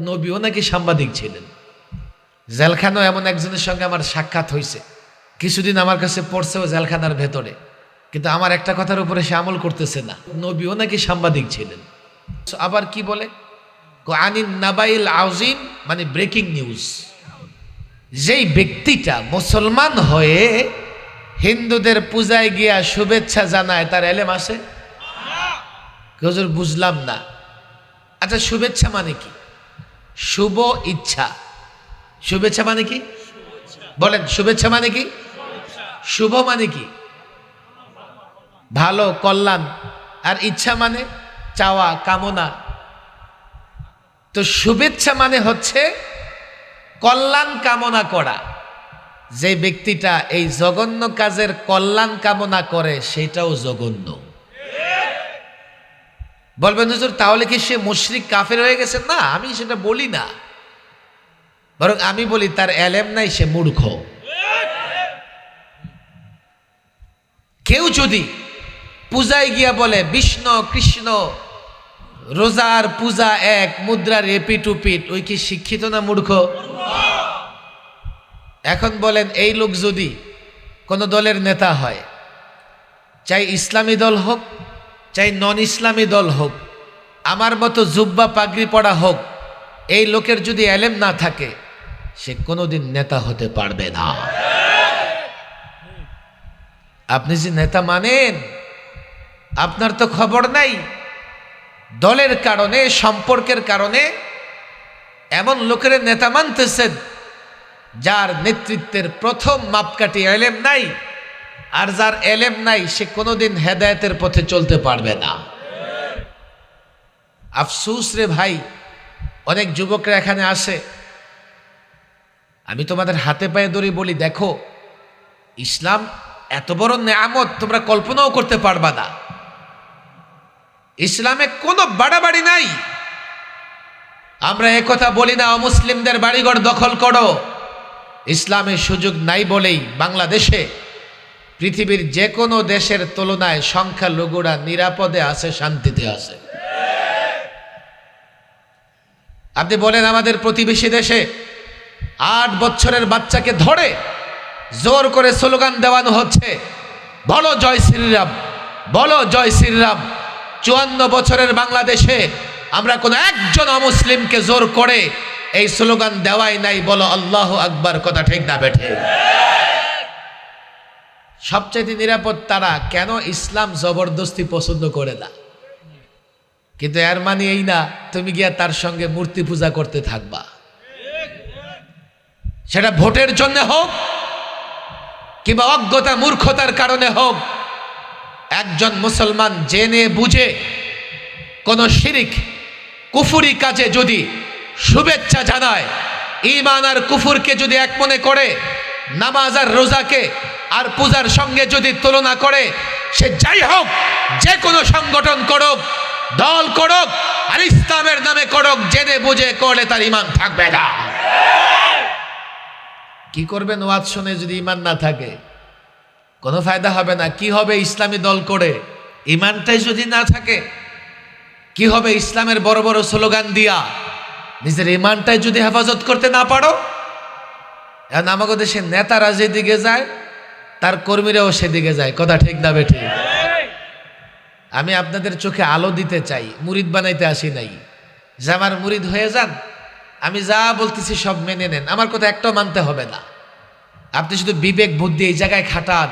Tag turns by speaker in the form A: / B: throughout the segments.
A: নবীও নাকি সাংবাদিক ছিলেন। জেলখানাও এমন একজনের সঙ্গে আমার সাক্ষাৎ হয়েছে কিছুদিন আমার কাছে পড়ছেও জেলখানার ভেতরে। কিন্তু আমার একটা কথার উপরে সে আমল করতেছে না। নবীও নাকি সাংবাদিক ছিলেন। আবার কি বলে? আনিন নাবাইল আউজিন মানে ব্রেকিং নিউজ। যেই ব্যক্তিটা মুসলমান হয়ে হিন্দুদের পূজায় গিয়া শুভেচ্ছা জানায় তার এলেম হুজুর বুঝলাম না। আচ্ছা শুভেচ্ছা মানে কি? শুভ ইচ্ছা। শুভেচ্ছা মানে কি? বলেন, শুভেচ্ছা মানে কি? শুভ মানে কি? ভালো, কল্যাণ। আর ইচ্ছা মানে চাওয়া, কামনা। তো শুভেচ্ছা মানে হচ্ছে কল্যাণ কামনা করা। যে ব্যক্তিটা এই জঘন্য কাজের কল্যাণ কামনা করে, সেটাও জঘন্য। বলবেন হুজুর, তাহলে কি সে মুশরিক কাফের হয়ে গেছে? না, আমি সেটা বলি না। বরং আমি বলি, তার এলেম নাই, সে মূর্খ। কেউ যদি পূজায় গিয়া বলে, বিষ্ণু, কৃষ্ণ, রোজার পূজা এক, মুদ্রার এপিট উপিট ওই কি শিক্ষিত না মূর্খ? এখন বলেন, এই লোক যদি কোনো দলের নেতা হয়, চাই ইসলামী দল হোক চাই নন ইসলামী দল হোক, আমার মতো জুব্বা পাগড়ি পড়া হোক, এই লোকের যদি এলেম না থাকে, সে কোনোদিন নেতা হতে পারবে না। আপনি যে নেতা মানেন, আপনার তো খবর নাই। দলের কারণে, সম্পর্কের কারণে, এমন লোকের নেতা মানতেছেন, যার নেতৃত্বের প্রথম মাপকাঠি এলেম নাই। আর যার এলেম নাই, সে কোনোদিন হেদায়েতের পথে চলতে পারবে না। আফসুস রে ভাই, অনেক যুবকরা এখানে আসে। আমি তোমাদের হাতে পায়ে ধরে বলি, দেখো, ইসলাম এত বড় নেয়ামত, তোমরা কল্পনাও করতে পারবা না। ইসলামে কোনো বাড়াবাড়ি নাই। আমরা একথা বলি না, অমুসলিমদের বাড়িঘর দখল করো। ইসলামের সুযোগ নাই বলেই বাংলাদেশে পৃথিবীর যে কোনো দেশের তুলনায় সংখ্যালঘুরা নিরাপদে আছে, শান্তিতে আছে। আপনি বলেন আমাদের প্রতিবেশী দেশে আট বছরের বাচ্চাকে ধরে জোর করে স্লোগান দেওয়ানো হচ্ছে, বলো জয় শ্রীরাম, বলো জয় শ্রীরাম। চুয়ান্ন বছরের বাংলাদেশে আমরা কোনো একজন অমুসলিমকে জোর করে এই স্লোগান দেওয়াই নাই, বলো আল্লাহ আকবার, কথা ঠিক না, বেঠে। সবচেয়ে নিরাপদ তারা কেন ইসলাম জবরদস্তি পছন্দ করে না? কিন্তু এর মানে এই না, তুমি গিয়া তার সঙ্গে মূর্তি পূজা করতে থাকবা। সেটা ভোটের জন্য হোক, কিংবা অজ্ঞতা মূর্খতার কারণে হোক, একজন মুসলমান জেনে বুঝে কোন শিরিক কুফুরি কাজে যদি শুভেচ্ছা জানায় ইমান আর কুফুরকে যদি এক মনে করে, নামাজ আর রোজাকে আর পূজার সঙ্গে যদি তুলনা করে, সে যাই হোক, যে কোনো সংগঠন করুক, দল করুক, আর ইসলামের নামে করুক, জেনে বুঝে করলে তার ইমান থাকবে না। কি করবেন ওয়াজ শুনে যদি ইমান না থাকে? কোনো ফায়দা হবে না। কি হবে ইসলামী দল করে? ইমানটাই যদি না থাকে, কি হবে ইসলামের বড় বড় স্লোগান দিয়া? নিজের ইমানটাই যদি হেফাজত করতে না পারো? এখন আমাকে দেশের নেতারা যেদিকে যায় তার কর্মীরাও সেদিকে যায়। কথা ঠিক না বেঠে? আমি আপনাদের চোখে আলো দিতে চাই, মুরিদ বানাইতে আসি নাই। যে আমার মুরিদ হয়ে যান, আমি যা বলতেছি সব মেনে নেন। আমার কথা একটাও মানতে হবে না। আপনি শুধু বিবেক, বুদ্ধি এই জায়গায় খাটান।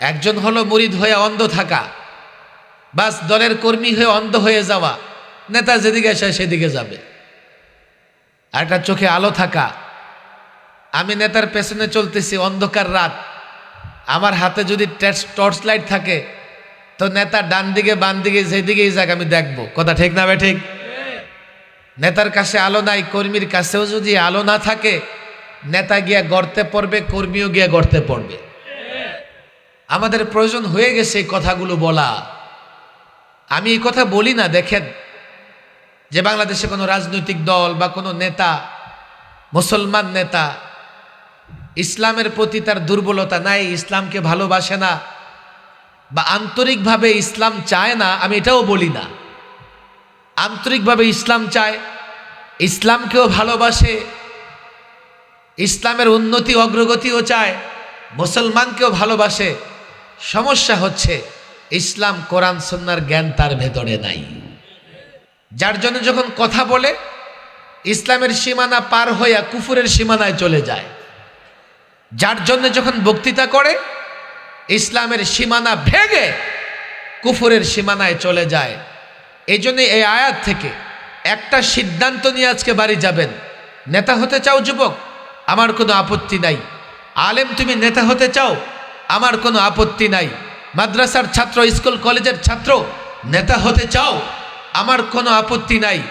A: একজন হলো মুরিদ হয়ে অন্ধ থাকা। বাস দলের কর্মী হয়ে অন্ধ হয়ে যাওয়া। নেতা যেদিকে আসে সেদিকে যাবে। আর একটা চোখে আলো থাকা। আমি নেতার পেছনে চলতেছি অন্ধকার রাত। আমার হাতে যদি টর্চ লাইট থাকে, তো নেতা ডান দিকে বান দিকে যেদিকেই যাক, আমি দেখব। কথা ঠিক না ঠিক? নেতার কাছে আলো নাই, কর্মীর কাছেও যদি আলো না থাকে, নেতা গিয়া গর্তে পড়বে, কর্মীও গিয়া গড়তে পড়বে। আমাদের প্রয়োজন হয়ে গেছে এই কথাগুলো বলা। আমি এই কথা বলি না, দেখেন, যে বাংলাদেশে কোনো রাজনৈতিক দল বা কোনো নেতা, মুসলমান নেতা ইসলামের প্রতি তার দুর্বলতা নাই, ইসলামকে ভালোবাসে না, বা আন্তরিকভাবে ইসলাম চায় না, আমি এটাও বলি না। আন্তরিকভাবে ইসলাম চায়, ইসলামকেও ভালোবাসে, ইসলামের উন্নতি, অগ্রগতিও চায়, মুসলমানকেও ভালোবাসে। সমস্যা হচ্ছে, ইসলাম কোরআন সন্ন্যার জ্ঞান তার ভেতরে নাই। যার জন্য যখন কথা বলে, ইসলামের সীমানা পার হইয়া কুফুরের সীমানায় চলে যায়। যার জন্য যখন বক্তৃতা করে, ইসলামের সীমানা ভেঙে কুফুরের সীমানায় চলে যায়। এই এই আয়াত থেকে একটা সিদ্ধান্ত নিয়ে আজকে বাড়ি যাবেন। নেতা হতে চাও যুবক? আমার কোনো আপত্তি নাই। আলেম তুমি নেতা হতে চাও? আমার কোনো আপত্তি নাই। মাদ্রাসার ছাত্র, স্কুল, কলেজের ছাত্র, নেতা হতে চাও? আমার কোনো আপত্তি নাই।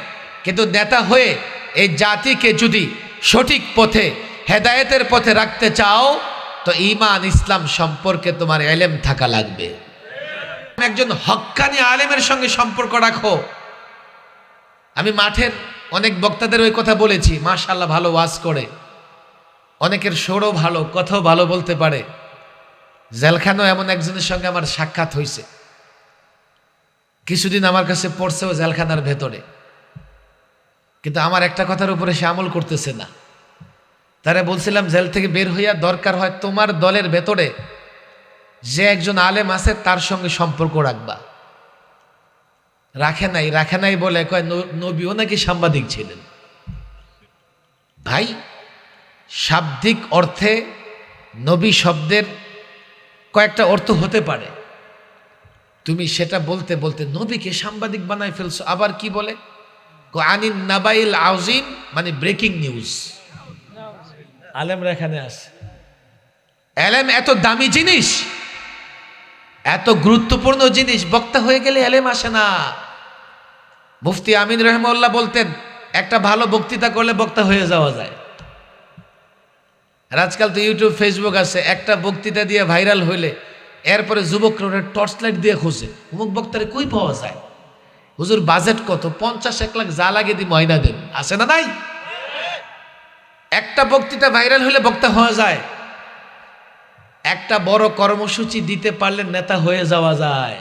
A: কিন্তু নেতা হয়ে এই জাতিকে যদি সঠিক পথে হেদায়েতের পথে রাখতে চাও, তো ইমান ইসলাম সম্পর্কে তোমার এলেম থাকা লাগবে। একজন হক্কানি আলেমের সঙ্গে সম্পর্ক রাখো। আমি মাঠের অনেক বক্তাদের ওই কথা বলেছি মাশাল্লাহ ভালো ওয়াজ করে। অনেকের সুরও ভালো, কথাও ভালো বলতে পারে। জেলখানাও এমন একজনের সঙ্গে আমার সাক্ষাৎ হয়েছে কিছুদিন আমার কাছে পড়ছেও জেলখানার ভেতরে। কিন্তু আমার একটা কথার উপরে সে আমল করতেছে না। তারা বলছিলাম, জেল থেকে বের হইয়া দরকার হয় তোমার দলের ভেতরে। যে একজন আলেম আছে, তার সঙ্গে সম্পর্ক রাখবা। রাখে নাই রাখে নাই বলে কয় নবীও নাকি সাংবাদিক ছিলেন? ভাই, শাব্দিক অর্থে নবী শব্দের কয়েকটা অর্থ হতে পারে। তুমি সেটা বলতে বলতে নবীকে সাংবাদিক বানায় ফেলছো, আবার কি বলে? আনিন নাবাইল আউজিম মানে ব্রেকিং নিউজ আলেমরা এখানে আসে এলেম এত দামি জিনিস, এত গুরুত্বপূর্ণ জিনিস, বক্তা হয়ে গেলে এলেম আসে না। মুফতি আমিন রহমল্লাহ বলতেন, একটা ভালো বক্তৃতা করলে বক্তা হয়ে যাওয়া যায়। আজকাল তো ইউটিউব, ফেসবুক আছে, একটা বক্তৃতা দিয়ে ভাইরাল হইলে এরপরে যুবকরা টর্চ লাইট দিয়ে খুঁজে, অমুক বক্তারে কই পাওয়া যায়? হুজুর বাজেট কত? পঞ্চাশ এক লাখ যা লাগে দি ময়না দেন আছে না নাই? একটা বক্তৃতা ভাইরাল হলে বক্তা হওয়া যায়। একটা বড় কর্মসূচি দিতে পারলে নেতা হয়ে যাওয়া যায়।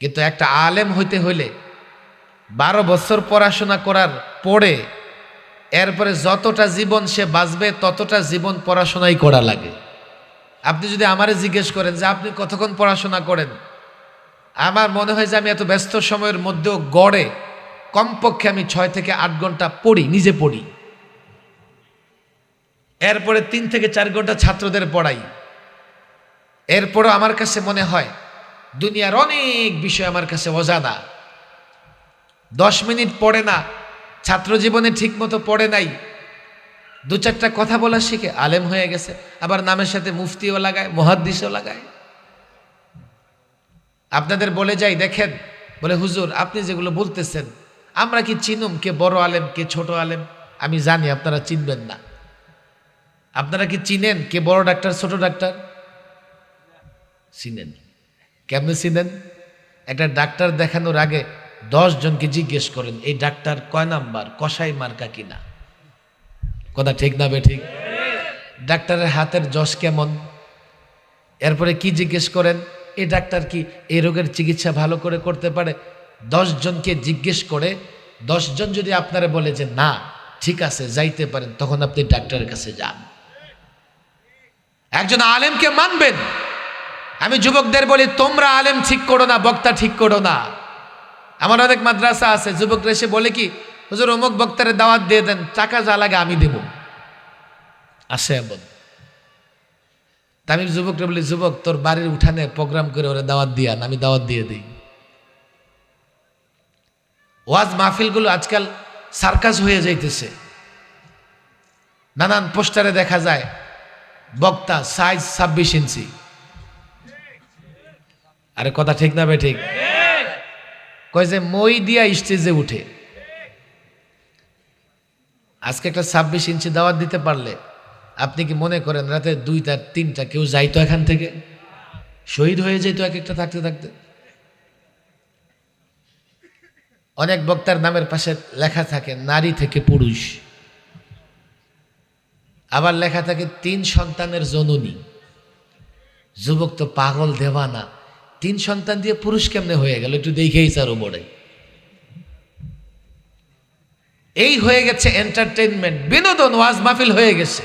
A: কিন্তু একটা আলেম হইতে হইলে বারো বছর পড়াশোনা করার পরে এরপরে যতটা জীবন সে বাঁচবে, ততটা জীবন পড়াশোনাই করা লাগে। আপনি যদি আমারে জিজ্ঞেস করেন যে, আপনি কতক্ষণ পড়াশোনা করেন? আমার মনে হয় যে আমি এত ব্যস্ত সময়ের মধ্যেও গড়ে কমপক্ষে আমি ছয় থেকে আট ঘণ্টা পড়ি, নিজে পড়ি। এরপরে তিন থেকে চার ঘণ্টা ছাত্রদের পড়াই। এরপরও আমার কাছে মনে হয়, দুনিয়ার অনেক বিষয় আমার কাছে অজানা। দশ মিনিট পড়ে না, ছাত্র জীবনে ঠিক মতো পড়ে নাই। দু চারটা কথা বলা শিখে আলেম হয়ে গেছে, আবার নামের সাথে মুফতিও লাগায়, মহাদ্দিসও লাগায়। আপনাদের বলে যাই, দেখেন, বলে, হুজুর, আপনি যেগুলো বলতেছেন আমরা কি চিনুম? কে বড় আলেম, কে ছোট আলেম? আমি জানি, আপনারা চিনবেন না। আপনারা কি চিনেন কে বড় ডাক্তার, ছোট ডাক্তার? চিনেন। কেমনে চিনেন? একটা ডাক্তার দেখানোর আগে দশ জনকে জিজ্ঞেস করেন, এই ডাক্তার কয় নাম্বার? কষাই মার্কা কিনা কথা ঠিক না বে ঠিক ডাক্তারের হাতের যশ কেমন? এরপরে কি জিজ্ঞেস করেন, এই ডাক্তার কি এই রোগের চিকিৎসা ভালো করে করতে পারে? জনকে জিজ্ঞেস করে জন যদি আপনারা বলে যে, না, ঠিক আছে, যাইতে পারেন, তখন আপনি ডাক্তারের কাছে যান। একজন আলেমকে মানবেন। আমি যুবকদের বলি, তোমরা আলেম ঠিক করো না, বক্তা ঠিক করো না। আমার অনেক মাদ্রাসা আছে, যুবকরা এসে বলে কি, হুজুর, অমুক বক্তারে দাওয়াত দিয়ে দেন, টাকা যা লাগে আমি দেব। আসে এমন। তা আমি যুবকরা বলি, যুবক, তোর বাড়ির উঠানে প্রোগ্রাম করে ওরা দাওয়াত দিয়া আমি দাওয়াত দিয়ে দিই। ওয়াজ মাহফিলগুলো আজকাল সার্কাস হয়ে যাইতেছে। নানান পোস্টারে দেখা যায়, বক্তা সাইজ ছাব্বিশ ইঞ্চি। আরে কথা ঠিক না বে ঠিক? কয় যে মই দিয়া স্টেজে উঠে। আজকে একটা ছাব্বিশ ইঞ্চি দাওয়াত দিতে পারলে আপনি কি মনে করেন রাতে দুইটা, তিনটা কেউ যাইতো এখান থেকে? শহীদ হয়ে যেত এক একটা থাকতে থাকতে? অনেক বক্তার নামের পাশে লেখা থাকে, নারী থেকে পুরুষ। আবার লেখা থাকে, তিন সন্তানের জননী। যুবক তো পাগল, দেওয়ানা। তিন সন্তান দিয়ে পুরুষ কেমনে হয়ে গেল? একটু দেখেই চারো বড়ে এই হয়ে গেছে এন্টারটেনমেন্ট বিনোদন ওয়াজ মাহফিল হয়ে গেছে।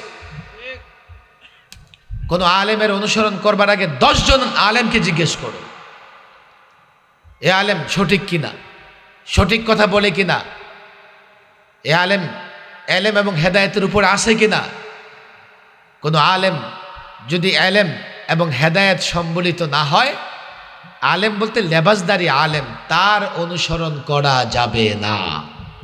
A: কোন আলেমের অনুসরণ করবার আগে দশজন আলেমকে জিজ্ঞেস করো। এ আলেম সঠিক কিনা? সঠিক কথা বলে কিনা? এ আলেম, এলেম এবং হেদায়তের উপর আছে কিনা? কোনো আলেম যদি এলেম এবং হেদায়ত সম্বলিত না হয়, আলেম বলতে লেবাসদারি আলেম, তার অনুসরণ করা যাবে না।